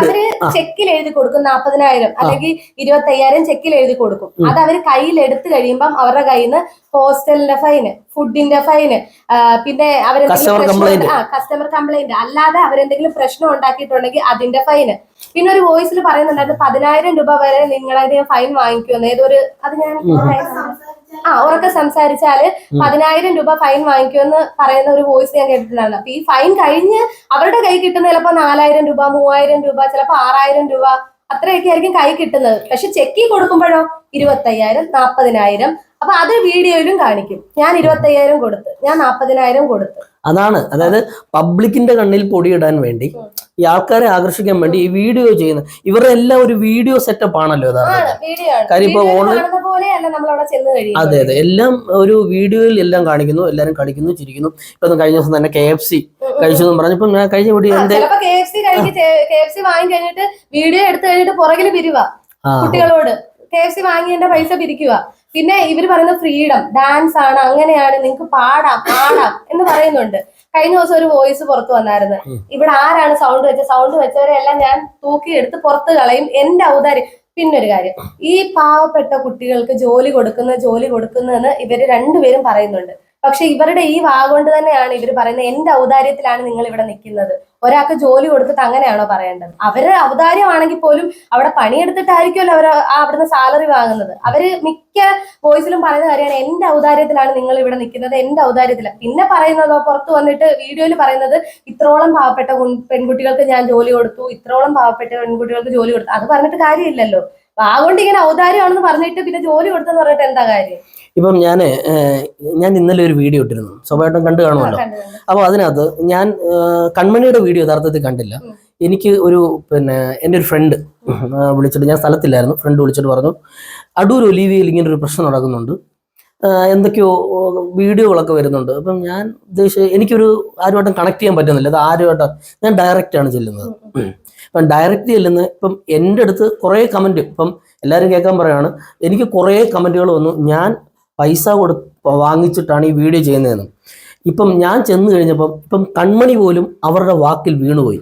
അവർ ചെക്കിൽ എഴുതി കൊടുക്കും നാപ്പതിനായിരം അല്ലെങ്കിൽ ഇരുപത്തി അയ്യായിരം ചെക്കിൽ എഴുതി കൊടുക്കും. അത് അവർ കയ്യിൽ എടുത്തു കഴിയുമ്പം അവരുടെ കയ്യിൽ നിന്ന് ഹോസ്റ്റലിന്റെ ഫൈന് ഫുഡിന്റെ ഫൈന് പിന്നെ അവർ കസ്റ്റമർ കംപ്ലൈന്റ് അല്ലാതെ അവരെന്തെങ്കിലും പ്രശ്നം ഉണ്ടാക്കിയിട്ടുണ്ടെങ്കിൽ അതിന്റെ ഫൈന് പിന്നെ ഒരു വോയിസിൽ പറയുന്നുണ്ടായിരുന്നു പതിനായിരം രൂപ വരെ നിങ്ങളതിന് ഫൈൻ വാങ്ങിക്കുമെന്ന്. ഏതൊരു അത് ഞാൻ ആ ഉറക്കെ സംസാരിച്ചാൽ പതിനായിരം രൂപ ഫൈൻ വാങ്ങിക്കുമെന്ന് പറയുന്ന ഒരു വോയിസ് ഞാൻ കേട്ടിട്ടുണ്ടായിരുന്നു അപ്പൊ ഈ ഫൈൻ കഴിഞ്ഞ് അവരുടെ കൈ കിട്ടുന്ന ചിലപ്പോ നാലായിരം രൂപ മൂവായിരം രൂപ ചിലപ്പോ ആറായിരം രൂപ അത്രയൊക്കെ ആയിരിക്കും കൈ കിട്ടുന്നത്. പക്ഷെ ചെക്കി കൊടുക്കുമ്പോഴോ ഇരുപത്തയ്യായിരം നാപ്പതിനായിരം. അപ്പൊ അത് വീഡിയോയിലും കാണിക്കും. ഞാൻ ഇരുപത്തയ്യായിരം കൊടുത്ത് ഞാൻ നാപ്പതിനായിരം കൊടുത്ത്. അതാണ്. അതായത് പബ്ലിക്കിന്റെ കണ്ണിൽ പൊടിയിടാൻ വേണ്ടി ഈ ആൾക്കാരെ ആകർഷിക്കാൻ വേണ്ടി ഈ വീഡിയോ ചെയ്യുന്ന ഇവരുടെ എല്ലാം ഒരു വീഡിയോ സെറ്റപ്പ് ആണല്ലോ കാര്യം ഇപ്പൊ ഓൺലൈൻ അതെ അതെ. എല്ലാം ഒരു വീഡിയോയിൽ എല്ലാം കാണിക്കുന്നു എല്ലാരും കളിക്കുന്നു ചിരിക്കുന്നു. ഇപ്പൊ കഴിഞ്ഞ ദിവസം തന്നെ കെ എഫ് സി കഴിച്ചു എന്ന് പറഞ്ഞപ്പോ ഞാൻ കഴിഞ്ഞ വീഡിയോ എന്റെ വീഡിയോ എടുത്തു കഴിഞ്ഞിട്ട് പുറകിൽ പിരിവാ കുട്ടികളോട്. കെ എഫ് സി വാങ്ങിയതിന്റെ പൈസ പിരിക്കുക. പിന്നെ ഇവർ പറയുന്ന ഫ്രീഡം ഡാൻസ് ആണ് അങ്ങനെയാണ് നിങ്ങൾക്ക് പാടാം പാടാം എന്ന് പറയുന്നുണ്ട്. കഴിഞ്ഞ ദിവസം ഒരു വോയിസ് പുറത്ത് വന്നായിരുന്നു. ഇവിടെ ആരാണ് സൗണ്ട് വെച്ച സൗണ്ട് വെച്ചവരെല്ലാം ഞാൻ തൂക്കി എടുത്ത് പുറത്ത് കളയും. എന്റെ ഔദാര്യം. പിന്നൊരു കാര്യം. ഈ പാവപ്പെട്ട കുട്ടികൾക്ക് ജോലി കൊടുക്കുന്ന ജോലി കൊടുക്കുന്നതെന്ന് ഇവർ രണ്ടുപേരും പറയുന്നുണ്ട്. പക്ഷെ ഇവരുടെ ഈ വാ കൊണ്ട് തന്നെയാണ് ഇവർ പറയുന്നത് എന്റെ ഔദാര്യത്തിലാണ് നിങ്ങൾ ഇവിടെ നിൽക്കുന്നത്. ഒരാൾക്ക് ജോലി കൊടുത്തിട്ട് അങ്ങനെയാണോ പറയേണ്ടത്? അവരുടെ ഔദാര്യമാണെങ്കിൽ പോലും അവിടെ പണിയെടുത്തിട്ടായിരിക്കുമല്ലോ അവർ അവിടുന്ന് സാലറി വാങ്ങുന്നത്. അവർ മിക്ക വോയിസിലും പറയുന്ന കാര്യമാണ് എന്റെ ഔദാര്യത്തിലാണ് നിങ്ങൾ ഇവിടെ നിൽക്കുന്നത് എന്റെ ഔദാര്യത്തില. പിന്നെ പറയുന്നതോ പുറത്ത് വന്നിട്ട് വീഡിയോയിൽ പറയുന്നത് ഇത്രോളം പാവപ്പെട്ട പെൺകുട്ടികൾക്ക് ഞാൻ ജോലി കൊടുത്തു ഇത്രോളം പാവപ്പെട്ട പെൺകുട്ടികൾക്ക് ജോലി കൊടുത്തു. അത് പറഞ്ഞിട്ട് കാര്യമില്ലല്ലോ. വാഗോണ്ട് ഇങ്ങനെ ഔദാര്യമാണെന്ന് പറഞ്ഞിട്ട് പിന്നെ ജോലി കൊടുത്തെന്ന് പറഞ്ഞിട്ട് എന്താ കാര്യം? ഇപ്പം ഞാൻ ഞാൻ ഇന്നലെ ഒരു വീഡിയോ ഇട്ടിരുന്നു. സ്വഭാവം കണ്ടു കാണുമല്ലോ. അപ്പോൾ അതിനകത്ത് ഞാൻ കൺമണിയുടെ വീഡിയോ യഥാർത്ഥത്തിൽ കണ്ടില്ല. എനിക്ക് ഒരു പിന്നെ എന്റെ ഒരു ഫ്രണ്ട് വിളിച്ചിട്ട് ഞാൻ സ്ഥലത്തില്ലായിരുന്നു. ഫ്രണ്ട് വിളിച്ചിട്ട് പറഞ്ഞു അടൂർ ഒലീവിയിൽ ഇങ്ങനെ ഒരു പ്രശ്നം നടക്കുന്നുണ്ട്. എന്തൊക്കെയോ വീഡിയോകളൊക്കെ വരുന്നുണ്ട്. അപ്പം ഞാൻ ഉദ്ദേശിച്ച് എനിക്കൊരു ആരുമായിട്ടും കണക്ട് ചെയ്യാൻ പറ്റുന്നില്ല. അത് ആരുമായിട്ടും ഞാൻ ഡയറക്റ്റാണ് ആണ് ചെല്ലുന്നത്. അപ്പം ഇപ്പം ഡയറക്റ്റ് ചെല്ലുന്നത് ഇപ്പം എന്റെ അടുത്ത് കുറേ കമന്റ് ഇപ്പം എല്ലാവരും കേൾക്കാൻ പറയുകയാണ് എനിക്ക് കുറേ കമന്റുകൾ വന്നു. ഞാൻ പൈസ കൊടു വാങ്ങിച്ചിട്ടാണ് ഈ വീഡിയോ ചെയ്യുന്നതെന്ന്. ഇപ്പം ഞാൻ ചെന്ന് കഴിഞ്ഞപ്പം ഇപ്പം കൺമണി പോലും അവരുടെ വാക്കിൽ വീണുപോയി.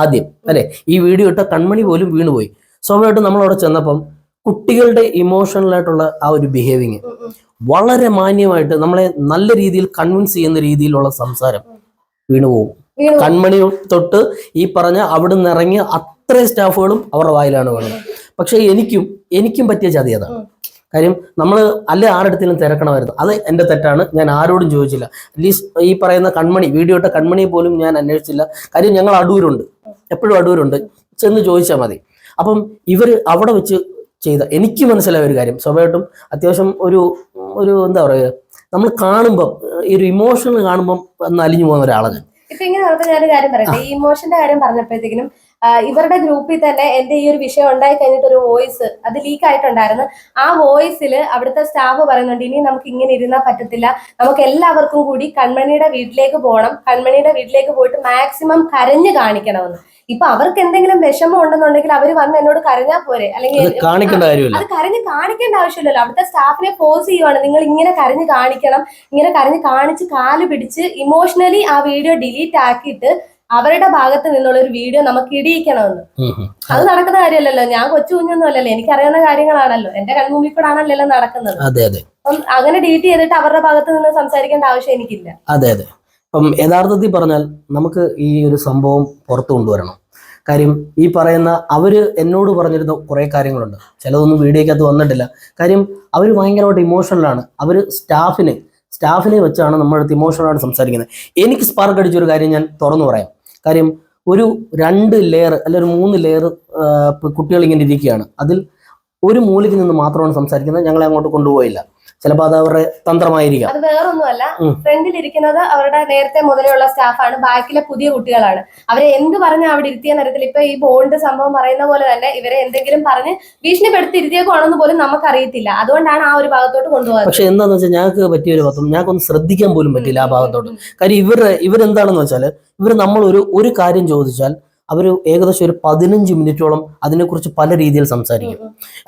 ആദ്യം അല്ലെ? ഈ വീഡിയോ ഇട്ട കൺമണി പോലും വീണുപോയി. സ്വാഭാവികമായിട്ടും നമ്മളവിടെ ചെന്നപ്പം കുട്ടികളുടെ ഇമോഷണലായിട്ടുള്ള ആ ഒരു ബിഹേവിങ്. വളരെ മാന്യമായിട്ട് നമ്മളെ നല്ല രീതിയിൽ കൺവിൻസ് ചെയ്യുന്ന രീതിയിലുള്ള സംസാരം വീണുപോകും വീണു കൺമണി തൊട്ട് ഈ പറഞ്ഞ അവിടുന്ന് ഇറങ്ങിയ അത്രയും സ്റ്റാഫുകളും അവരുടെ വായിലാണ് വേണ്ടത് പക്ഷെ എനിക്കും എനിക്കും പറ്റിയ ചതി അതാണ്. കാര്യം നമ്മൾ അല്ല ആരുടെടുത്തിലും തിരക്കണമായിരുന്നു. അത് എന്റെ തെറ്റാണ്. ഞാൻ ആരോടും ചോദിച്ചില്ല. അറ്റ്ലീസ്റ്റ് ഈ പറയുന്ന കൺമണി വീഡിയോ ഇട്ട കൺമണിയെ പോലും ഞാൻ അന്വേഷിച്ചില്ല. കാര്യം ഞങ്ങൾ അടൂരുണ്ട്. എപ്പോഴും അടൂരുണ്ട്. ചെന്ന് ചോദിച്ചാൽ മതി. അപ്പം ഇവർ അവിടെ വെച്ച് ചെയ്ത എനിക്ക് മനസ്സിലായ ഒരു കാര്യം. സ്വാഭാവികമായിട്ടും അത്യാവശ്യം ഒരു ഒരു എന്താ പറയുക നമ്മൾ കാണുമ്പം ഈ ഒരു ഇമോഷണൽ കാണുമ്പം അന്ന് അലിഞ്ഞു പോകുന്ന ഒരാളാണ് ഇപ്പൊ ഇങ്ങനെ ഞാനൊരു കാര്യം പറയട്ടെ. ഈ ഇമോഷന്റെ കാര്യം പറഞ്ഞപ്പോഴത്തേക്കിനും ഇവരുടെ ഗ്രൂപ്പിൽ തന്നെ എന്റെ ഈ ഒരു വിഷയം ഉണ്ടായി കഴിഞ്ഞിട്ട് ഒരു വോയിസ് അത് ലീക്ക് ആയിട്ടുണ്ടായിരുന്നു. ആ വോയിസിൽ അവിടുത്തെ സ്റ്റാഫ് പറയുന്നുണ്ട് ഇനി നമുക്ക് ഇങ്ങനെ ഇരുന്നാൽ പറ്റത്തില്ല. നമുക്ക് എല്ലാവർക്കും കൂടി കൺമണിയുടെ വീട്ടിലേക്ക് പോകണം. കൺമണിയുടെ വീട്ടിലേക്ക് പോയിട്ട് മാക്സിമം കരഞ്ഞു കാണിക്കണമെന്ന്. ഇപ്പൊ അവർക്ക് എന്തെങ്കിലും വിഷമം ഉണ്ടെന്നുണ്ടെങ്കിൽ അവർ വന്ന് എന്നോട് കരഞ്ഞാൽ പോരെ. അല്ലെങ്കിൽ അത് കരഞ്ഞ് കാണിക്കേണ്ട ആവശ്യമില്ലല്ലോ. അവിടുത്തെ സ്റ്റാഫിനെ ഫോഴ്സ് ചെയ്യുവാണ്. നിങ്ങൾ ഇങ്ങനെ കരഞ്ഞ് കാണിക്കണം. ഇങ്ങനെ കരഞ്ഞ് കാണിച്ച് കാൽ പിടിച്ച് ഇമോഷണലി ആ വീഡിയോ ഡിലീറ്റ് ആക്കിയിട്ട് അവരുടെ ഭാഗത്ത് നിന്നുള്ള ഒരു വീഡിയോ നമുക്ക് ഇടിയിക്കണമെന്ന്. അത് നടക്കുന്ന കാര്യമല്ലല്ലോ. ഞാൻ കൊച്ചു കുഞ്ഞൊന്നും അല്ലല്ലോ. എനിക്കറിയാവുന്ന കാര്യങ്ങളാണല്ലോ. എന്റെ കൺമുമ്പിൽ കൂടെ ആണല്ലോ നടക്കുന്നത്. അതെ അതെ. അപ്പം അങ്ങനെ ഡീറ്റ് ചെയ്തിട്ട് അവരുടെ ഭാഗത്ത് നിന്ന് സംസാരിക്കേണ്ട ആവശ്യം എനിക്കില്ല. അതെ അതെ. അപ്പം യഥാർത്ഥത്തിൽ പറഞ്ഞാൽ നമുക്ക് ഈ ഒരു സംഭവം പുറത്തു കൊണ്ടുവരണം. കാര്യം ഈ പറയുന്ന അവർ എന്നോട് പറഞ്ഞിരുന്ന കുറേ കാര്യങ്ങളുണ്ട്. ചിലതൊന്നും വീഡിയോക്കകത്ത് വന്നിട്ടില്ല. കാര്യം അവർ ഭയങ്കരമായിട്ട് ഇമോഷണലാണ് അവർ സ്റ്റാഫിനെ സ്റ്റാഫിനെ വെച്ചാണ് നമ്മളടുത്ത് ഇമോഷണലായിട്ട് സംസാരിക്കുന്നത്. എനിക്ക് സ്പാർക്ക് അടിച്ചൊരു കാര്യം ഞാൻ തുറന്നു പറയാം. കാര്യം ഒരു രണ്ട് ലെയർ അല്ല ഒരു മൂന്ന് ലെയർ കുട്ടികൾ ഇങ്ങനെ ഇരിക്കുകയാണ്. അതിൽ ഒരു മൂലയ്ക്ക് നിന്ന് മാത്രമാണ് സംസാരിക്കുന്നത്. ഞങ്ങളെ അങ്ങോട്ട് കൊണ്ടുപോയില്ല. ചിലപ്പോൾ അത് അവരുടെ തന്ത്രമായിരിക്കാം. അത് വേറൊന്നുമല്ല. ഫ്രണ്ടിൽ ഇരിക്കുന്നത് അവരുടെ നേരത്തെ മുതലുള്ള സ്റ്റാഫാണ്. ബാക്കിലെ പുതിയ കുട്ടികളാണ്. അവരെ എന്ത് പറഞ്ഞ അവിടെ ഇരുത്തിയ നേരത്തിൽ ഇപ്പൊ ഈ ബോണ്ട് സംഭവം പറയുന്ന പോലെ തന്നെ ഇവരെ എന്തെങ്കിലും പറഞ്ഞ് ഭീഷണിപ്പെടുത്തി ഇരുത്തിയേക്കുവാണെന്ന് പോലും നമുക്കറിയത്തില്ല. അതുകൊണ്ടാണ് ആ ഒരു ഭാഗത്തോട്ട് കൊണ്ടുപോകുന്നത് പക്ഷെ എന്താന്ന് വെച്ചാൽ ഞങ്ങൾക്ക് പറ്റിയ ഒരു പത്രം. ഞങ്ങൾക്കൊന്ന് ശ്രദ്ധിക്കാൻ പോലും പറ്റില്ല ആ ഭാഗത്തോട്ട്. കാര്യം ഇവർ ഇവരെന്താണെന്ന് വെച്ചാൽ ഇവർ നമ്മൾ ഒരു ഒരു കാര്യം ചോദിച്ചാൽ അവർ ഏകദേശം ഒരു പതിനഞ്ച് മിനിറ്റോളം അതിനെക്കുറിച്ച് പല രീതിയിൽ സംസാരിക്കും.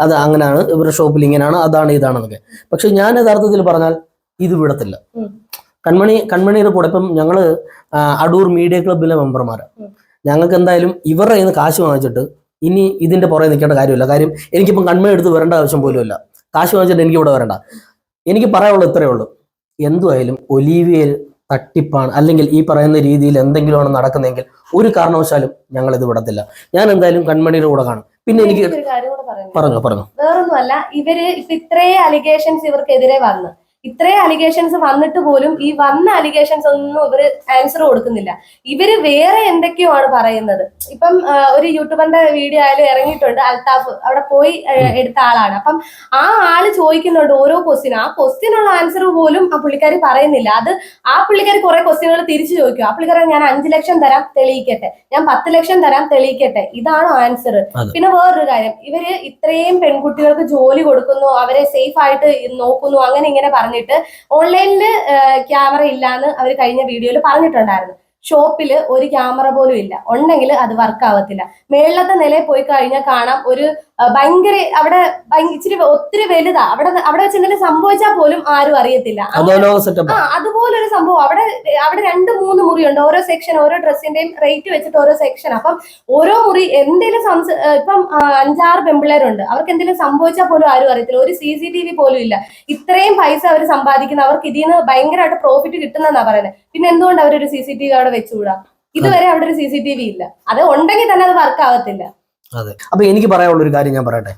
അത് അങ്ങനെയാണ് ഇവരുടെ ഷോപ്പിൽ ഇങ്ങനെയാണ് അതാണ് ഇതാണെന്നൊക്കെ. പക്ഷെ ഞാൻ യഥാർത്ഥത്തിൽ പറഞ്ഞാൽ ഇത് വിടത്തില്ല. കൺമണി കൺമണിയുടെ കൂടെ ഇപ്പം ഞങ്ങൾ അടൂർ മീഡിയ ക്ലബിലെ മെമ്പർമാരാണ് ഞങ്ങൾക്ക് എന്തായാലും ഇവരുടെ കയ്യിൽ നിന്ന് കാശ് വാങ്ങിച്ചിട്ട് ഇനി ഇതിന്റെ പുറകെ നിൽക്കേണ്ട കാര്യമില്ല. കാര്യം എനിക്കിപ്പം കൺമണി എടുത്ത് വരേണ്ട ആവശ്യം പോലും ഇല്ല. കാശ് വാങ്ങിച്ചിട്ട് എനിക്ക് ഇവിടെ വരണ്ട. എനിക്ക് പറയാനുള്ളത് ഇത്രയേ ഉള്ളൂ. എന്തുമായാലും ഒലീവിയൽ തട്ടിപ്പാണ്. അല്ലെങ്കിൽ ഈ പറയുന്ന രീതിയിൽ എന്തെങ്കിലുമാണ് നടക്കുന്നതെങ്കിൽ ഒരു കാരണവശാലും ഞങ്ങൾ ഇത് വിടത്തില്ല. ഞാൻ എന്തായാലും കൺമണിയുടെ കൂടെ കാണും. പിന്നെ എനിക്ക് പറഞ്ഞു പറഞ്ഞു. വേറൊന്നുമല്ല ഇവർ ഇപ്പൊ ഇത്രേ അലിഗേഷൻസ് ഇവർക്കെതിരെ വന്ന്. ഇത്രയും അലിഗേഷൻസ് വന്നിട്ട് പോലും ഈ വന്ന അലിഗേഷൻസ് ഒന്നും ഇവർ ആൻസർ കൊടുക്കുന്നില്ല. ഇവർ വേറെ എന്തൊക്കെയോ ആണ് പറയുന്നത്? ഇപ്പം ഒരു യൂട്യൂബറിന്റെ വീഡിയോ ആയാലും ഇറങ്ങിയിട്ടുണ്ട് അൽത്താഫ് അവിടെ പോയി എടുത്ത ആളാണ്. അപ്പം ആ ആൾ ചോദിക്കുന്നുണ്ട് ഓരോ ക്വസ്റ്റ്യൻ ആ ക്വസ്റ്റ്യനുള്ള ആൻസർ പോലും ആ പുള്ളിക്കാരി പറയുന്നില്ല. അത് ആ പുള്ളിക്കാരി കുറെ ക്വസ്റ്റ്യനുകൾ തിരിച്ചു ചോദിക്കും. ആ പുള്ളിക്കാരി ഞാൻ അഞ്ചു ലക്ഷം തരാം തെളിയിക്കട്ടെ. ഞാൻ പത്ത് ലക്ഷം തരാം തെളിയിക്കട്ടെ. ഇതാണ് ആൻസർ പിന്നെ വേറൊരു കാര്യം. ഇവർ ഇത്രയും പെൺകുട്ടികൾക്ക് ജോലി കൊടുക്കുന്നു അവരെ സേഫ് ആയിട്ട് നോക്കുന്നു അങ്ങനെ ഇങ്ങനെ പറഞ്ഞിട്ട് ഓൺലൈനിൽ ക്യാമറ ഇല്ലാന്ന് അവർ കഴിഞ്ഞ വീഡിയോയിൽ പറഞ്ഞിട്ടുണ്ടായിരുന്നു. ഷോപ്പിൽ ഒരു ക്യാമറ പോലും ഇല്ല. ഉണ്ടെങ്കിൽ അത് വർക്ക് ആവത്തില്ല. മേളത്തെ നിലയിൽ പോയി കഴിഞ്ഞാൽ കാണാം ഒരു ഭയങ്കര അവിടെ ഇച്ചിരി ഒത്തിരി വലുതാ. അവിടെ അവിടെ വെച്ച് എന്തെങ്കിലും സംഭവിച്ചാൽ പോലും ആരും അറിയത്തില്ല. ആ അതുപോലൊരു സംഭവം. അവിടെ അവിടെ രണ്ട് മൂന്ന് മുറിയുണ്ട് ഓരോ സെക്ഷൻ ഓരോ ഡ്രസ്സിന്റെയും റേറ്റ് വെച്ചിട്ട് ഓരോ സെക്ഷൻ അപ്പം ഓരോ മുറി എന്തെങ്കിലും സംസ ഇപ്പം അഞ്ചാറ് പെമ്പിള്ളേരുണ്ട്. അവർക്ക് എന്തെങ്കിലും സംഭവിച്ചാൽ പോലും ആരും അറിയത്തില്ല. ഒരു സി സി ടി വി പോലും ഇല്ല. ഇത്രയും പൈസ അവർ സമ്പാദിക്കുന്ന അവർക്ക് ഇതിൽ നിന്ന് ഭയങ്കരമായിട്ട് പ്രോഫിറ്റ് കിട്ടുന്നതാ പറയുന്നത് പിന്നെ എന്തുകൊണ്ട് അവരൊരു സി സി ടി വി അവിടെ വെച്ചുകൂടാ? ഇതുവരെ അവിടെ ഒരു സി സി ടി വി ഇല്ല. അത് ഉണ്ടെങ്കിൽ തന്നെ അത് വർക്ക് ആവത്തില്ല. അതെ. അപ്പൊ എനിക്ക് പറയാനുള്ള ഒരു കാര്യം ഞാൻ പറയട്ടെ.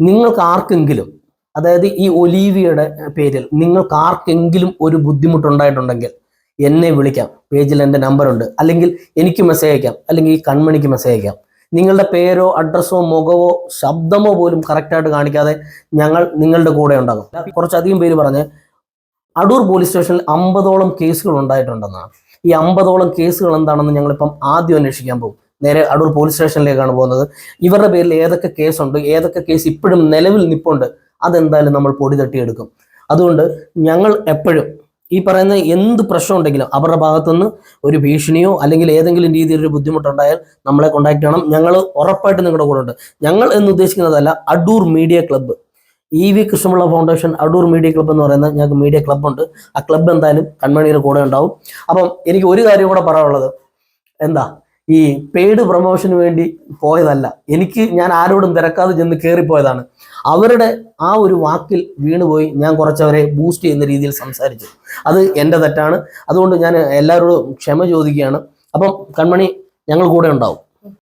നിങ്ങൾക്ക് ആർക്കെങ്കിലും അതായത് ഈ ഒലീവിയുടെ പേരിൽ നിങ്ങൾക്ക് ആർക്കെങ്കിലും ഒരു ബുദ്ധിമുട്ടുണ്ടായിട്ടുണ്ടെങ്കിൽ എന്നെ വിളിക്കാം. പേജിൽ എന്റെ നമ്പറുണ്ട്. അല്ലെങ്കിൽ എനിക്ക് മെസ്സേജ് അയക്കാം. അല്ലെങ്കിൽ ഈ കൺമണിക്ക് മെസ്സേജ് അയക്കാം. നിങ്ങളുടെ പേരോ അഡ്രസ്സോ മുഖമോ ശബ്ദമോ പോലും കറക്റ്റായിട്ട് കാണിക്കാതെ ഞങ്ങൾ നിങ്ങളുടെ കൂടെ ഉണ്ടാകും. കുറച്ചധികം പേര് പറഞ്ഞ് അടൂർ പോലീസ് സ്റ്റേഷനിൽ അമ്പതോളം കേസുകൾ ഉണ്ടായിട്ടുണ്ടെന്നാണ്. ഈ അമ്പതോളം കേസുകൾ എന്താണെന്ന് ഞങ്ങളിപ്പം ആദ്യം അന്വേഷിക്കാൻ പോകും. നേരെ അടൂർ പോലീസ് സ്റ്റേഷനിലേക്കാണ് പോകുന്നത്. ഇവരുടെ പേരിൽ ഏതൊക്കെ കേസുണ്ട് ഏതൊക്കെ കേസ് ഇപ്പോഴും നിലവിൽ നിപ്പുണ്ട് അതെന്തായാലും നമ്മൾ പൊടി തട്ടിയെടുക്കും. അതുകൊണ്ട് ഞങ്ങൾ എപ്പോഴും ഈ പറയുന്ന എന്ത് പ്രശ്നം ഉണ്ടെങ്കിലും അവരുടെ ഭാഗത്തുനിന്ന് ഒരു ഭീഷണിയോ അല്ലെങ്കിൽ ഏതെങ്കിലും രീതിയിൽ ഒരു ബുദ്ധിമുട്ടുണ്ടായാൽ നമ്മളെ കോൺടാക്ട് ചെയ്യണം. ഞങ്ങൾ ഉറപ്പായിട്ട് നിങ്ങളുടെ കൂടെ ഉണ്ട്. ഞങ്ങൾ എന്ന് ഉദ്ദേശിക്കുന്നതല്ല Adoor media club E V Krishnapillai foundation Adoor media club എന്ന് പറയുന്ന ഞങ്ങൾക്ക് മീഡിയ ക്ലബ്ബുണ്ട് ആ ക്ലബ്ബ് എന്തായാലും കൺമണിയുടെ കൂടെ ഉണ്ടാവും. അപ്പം എനിക്ക് ഒരു കാര്യം കൂടെ പറയാനുള്ളത്. എന്താ? ഈ പെയ്ഡ് പ്രൊമോഷന് വേണ്ടി പോയതല്ല. എനിക്ക് ഞാൻ ആരോടും തിരക്കാതെ ചെന്ന് കയറിപ്പോയതാണ് അവരുടെ ആ ഒരു വാക്കിൽ വീണുപോയി ഞാൻ കുറച്ചവരെ ബൂസ്റ്റ് ചെയ്യുന്ന രീതിയിൽ സംസാരിച്ചു. അത് എന്റെ തെറ്റാണ്. അതുകൊണ്ട് ഞാൻ എല്ലാവരോടും ക്ഷമ ചോദിക്കുകയാണ്. അപ്പം കൺമണി ഞങ്ങൾ കൂടെ ഉണ്ടാവും.